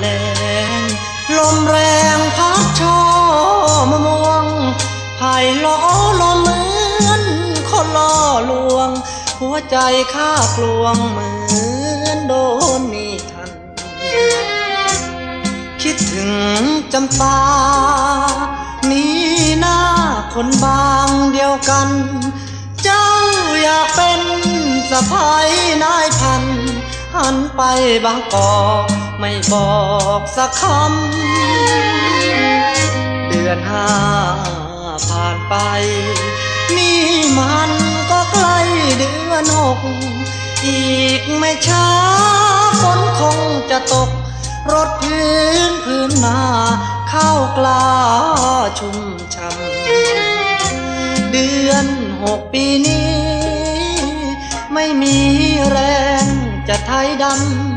แรงลมแรงพัดช่อมะม่วงไผ่ล้อลมเหมือนคนล่อลวง หัวใจข้ากลวงเหมือนโดนมีทัน คิดถึงจำปานี้หน้าคนบางเดียวกัน เจ้าอยากเป็นสะพายนายพันหันไปบางกอก ไม่บอกสักคำ เดือนห้าผ่านไป นี่มันก็ใกล้เดือนหกอีกไม่ช้าฝนคงจะตก รถพื้นพื้นนาข้าวกล้าชุ่มช่ำเดือนหกปีนี้ ไม่มีแรงจะไทยดำ